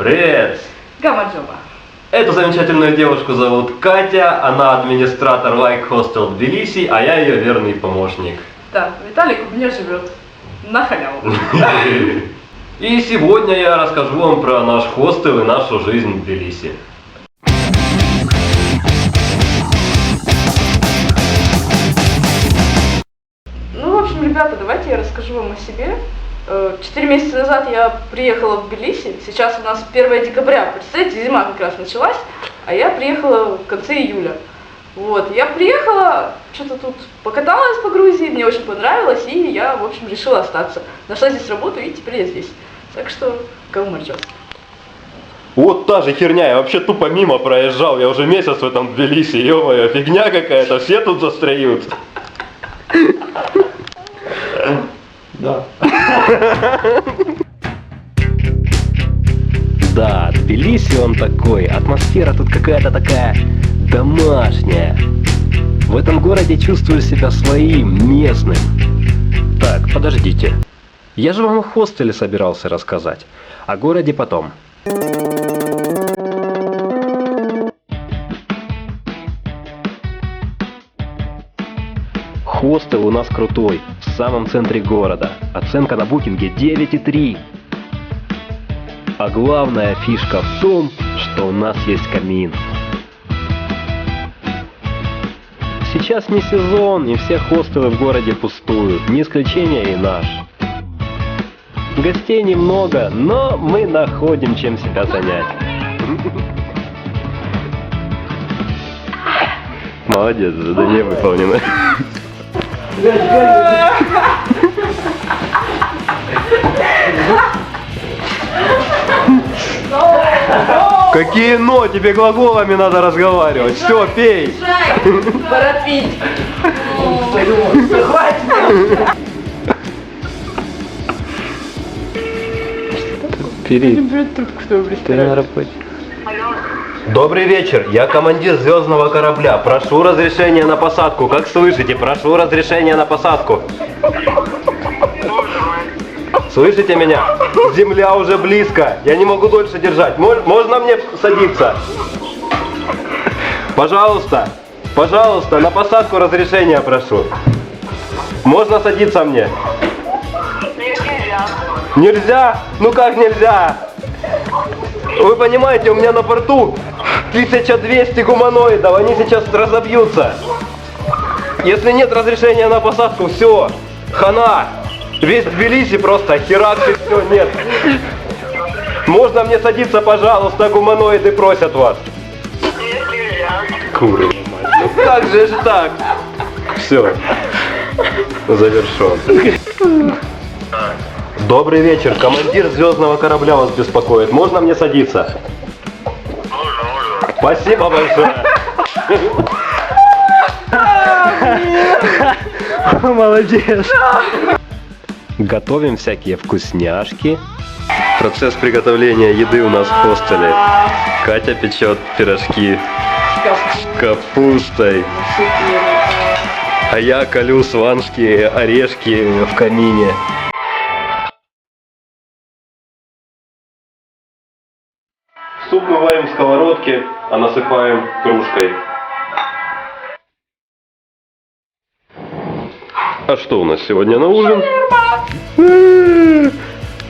Привет! Гамаджоба. Эту замечательную девушку зовут Катя, она администратор Like Hostel в Тбилиси, а я ее верный помощник. Да, Виталик у меня живет. На халяву. И сегодня я расскажу вам про наш хостел и нашу жизнь в Тбилиси. Ну, в общем, ребята, давайте я расскажу вам о себе. Э, Четыре месяца назад я приехала в Тбилиси, сейчас у нас 1 декабря, представляете, зима как раз началась, а я приехала в конце июля. Вот, я приехала, что-то тут покаталась по Грузии, мне очень понравилось, и я, в общем, решила остаться. Нашла здесь работу, и теперь я здесь. Так что, кому марчос. Вот та же херня, я вообще тупо мимо проезжал, я уже месяц в этом Тбилиси, ё фигня какая-то, все тут застреют. Да. Да, Тбилиси он такой, атмосфера тут какая-то такая домашняя. В этом городе чувствую себя своим, местным. Так, подождите. Я же вам о хостеле собирался рассказать. О городе потом. Хостел у нас крутой, в самом центре города. Оценка на букинге 9,3. А главная фишка в том, что у нас есть камин. Сейчас не сезон, и все хостелы в городе пустуют, не исключение и наш. Гостей немного, но мы находим чем себя занять. Молодец, задание выполнено. Какие но, тебе глаголами надо разговаривать. Все, пей. Пора пить. Бери, ты на работе. Добрый вечер, я командир звездного корабля. Прошу разрешения на посадку. Как слышите? Прошу разрешения на посадку. Слышите меня? Земля уже близко. Я не могу дольше держать. Мож- Можно мне садиться? Пожалуйста, пожалуйста, на посадку разрешения прошу. Можно садиться мне? Нельзя? Ну как нельзя? Вы понимаете, у меня на борту 1200 гуманоидов, они сейчас разобьются. Если нет разрешения на посадку, все, хана. Весь Тбилиси просто херакси, все, нет. Можно мне садиться, пожалуйста, гуманоиды просят вас. Куры. Как же ж так? Все. Завершен. Добрый вечер. Командир звездного корабля вас беспокоит. Можно мне садиться? Спасибо большое. Молодец. Готовим всякие вкусняшки. Процесс приготовления еды у нас в хостеле. Катя печет пирожки с капустой, а я колю сванские орешки в камине. Суп мы варим в сковородке, а насыпаем кружкой. А что у нас сегодня на ужин?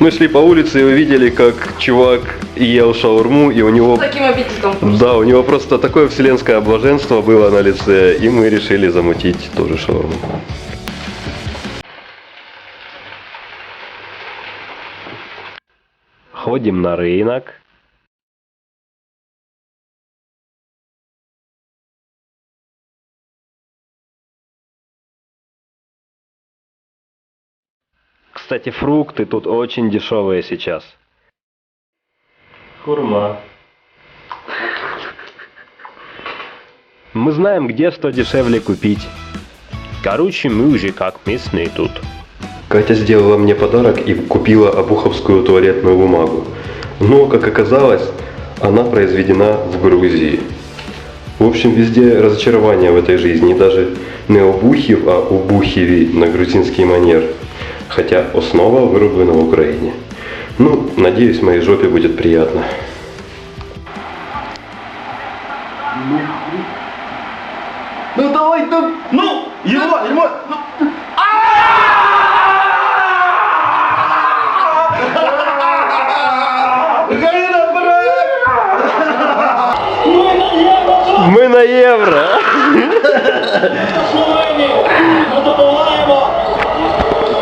Мы шли по улице и увидели, как чувак ел шаурму, и у него... Таким аппетитом. Да, у него просто такое вселенское блаженство было на лице, и мы решили замутить тоже шаурму. Ходим на рынок. Кстати, фрукты тут очень дешевые сейчас. Хурма. Мы знаем, где что дешевле купить. Короче, мы уже как местные тут. Катя сделала мне подарок и купила обуховскую туалетную бумагу. Но, как оказалось, она произведена в Грузии. В общем, везде разочарование в этой жизни. Даже не обухів, а обухіві на грузинський манер. Хоча основа вироблена в Україні. Ну, надеюсь, моей жопе будет приятно.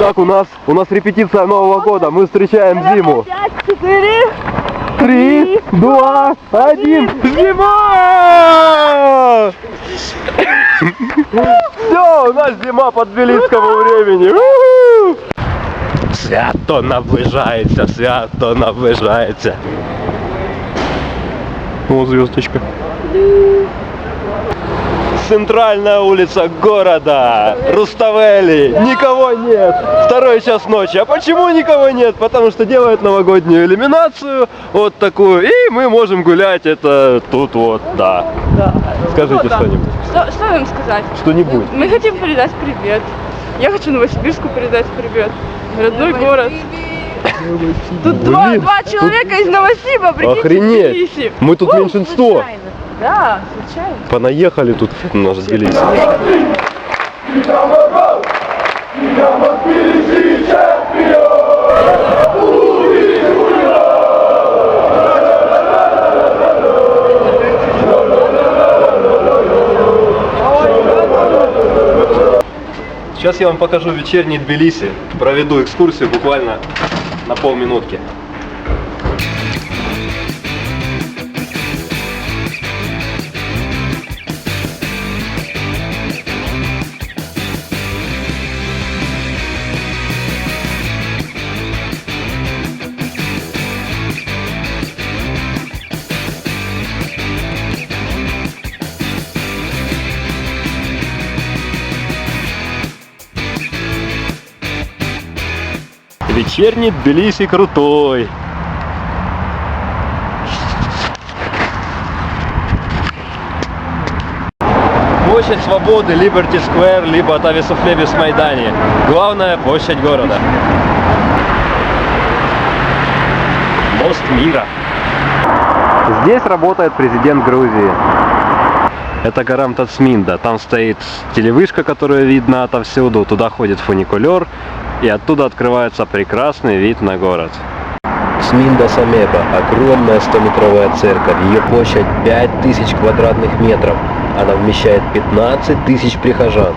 Так, у нас, у нас репетиция Нового года, мы встречаем зиму. Три, два, один, зима! Все, у нас зима по тбилисскому времени. Свято наближається, свято наближається. О, звездочка. Центральная улица города, Руставели, никого нет. Второй час ночи. А почему никого нет? Потому что делают новогоднюю иллюминацию, вот такую, и мы можем гулять это тут вот, да. Да. Скажите Ну, да. что-нибудь. Что, что им сказать? Что-нибудь. Мы хотим передать привет. Я хочу Новосибирску передать привет. Родной город. Тут два, Блин, два человека из Новосиба, прикиньте, Охренеть. Мы тут О, меньшинство. случайно. Да, случайно. Понаехали тут наш Тбилиси. Сейчас я вам покажу вечерний Тбилиси. Проведу экскурсию буквально на полминутки. Вечерний Тбилиси крутой. Площадь Свободы, Liberty Square, либо Тависуфлебис Майдане. Главная площадь города. Мост мира. Здесь работает президент Грузии. Это Гарам Тацминда. Там стоит телевышка, которая видно отовсюду. Туда ходит фуникулер. И оттуда открывается прекрасный вид на город. Сминда Самеба – огромная 100-метровая церковь. Ее площадь 5000 квадратных метров. Она вмещает 15 тысяч прихожан.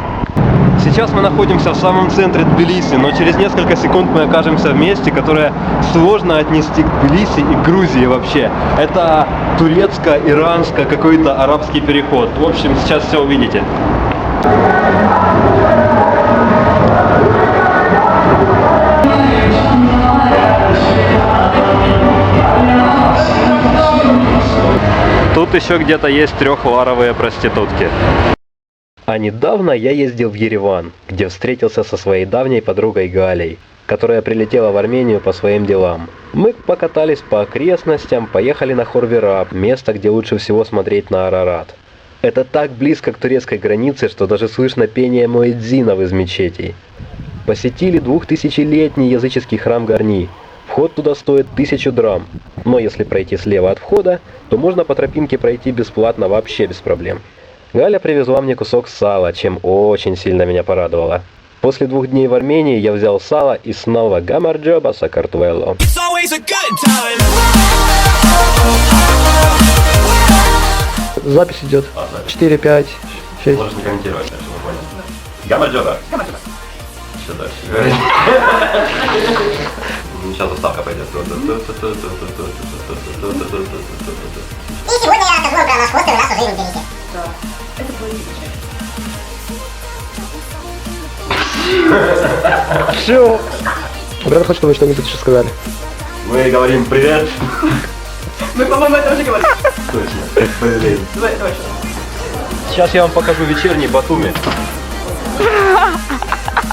Сейчас мы находимся в самом центре Тбилиси, но через несколько секунд мы окажемся в месте, которое сложно отнести к Тбилиси и Грузии вообще. Это турецко-иранско какой-то арабский переход. В общем, сейчас все увидите. Тут еще где-то есть трехларовые проститутки. А недавно я ездил в Ереван, где встретился со своей давней подругой Галей, которая прилетела в Армению по своим делам. Мы покатались по окрестностям, поехали на Хорвираб, место, где лучше всего смотреть на Арарат. Это так близко к турецкой границе, что даже слышно пение муэдзинов из мечетей. Посетили двухтысячелетний языческий храм Гарни. Вход туда стоит тысячу драм, но если пройти слева от входа, то можно по тропинке пройти бесплатно вообще без проблем. Галя привезла мне кусок сала, чем очень сильно меня порадовала. После двух дней в Армении я взял сало и снова гамарджоба сакартвелло. Запись идет. 4, 5, 6. Можешь не комментировать, так что понял. Гамаджоба. Что дальше? Сейчас заставка пойдет. И сегодня я расскажу вам про наш хостел и нашу жизнь в Тбилиси. Все. Брат хочет, чтобы что-нибудь еще сказали. Мы говорим привет. Мы, по-моему, это уже говорили. Точно. Блин. Давай, давай, что? Сейчас я вам покажу вечерний Батуми.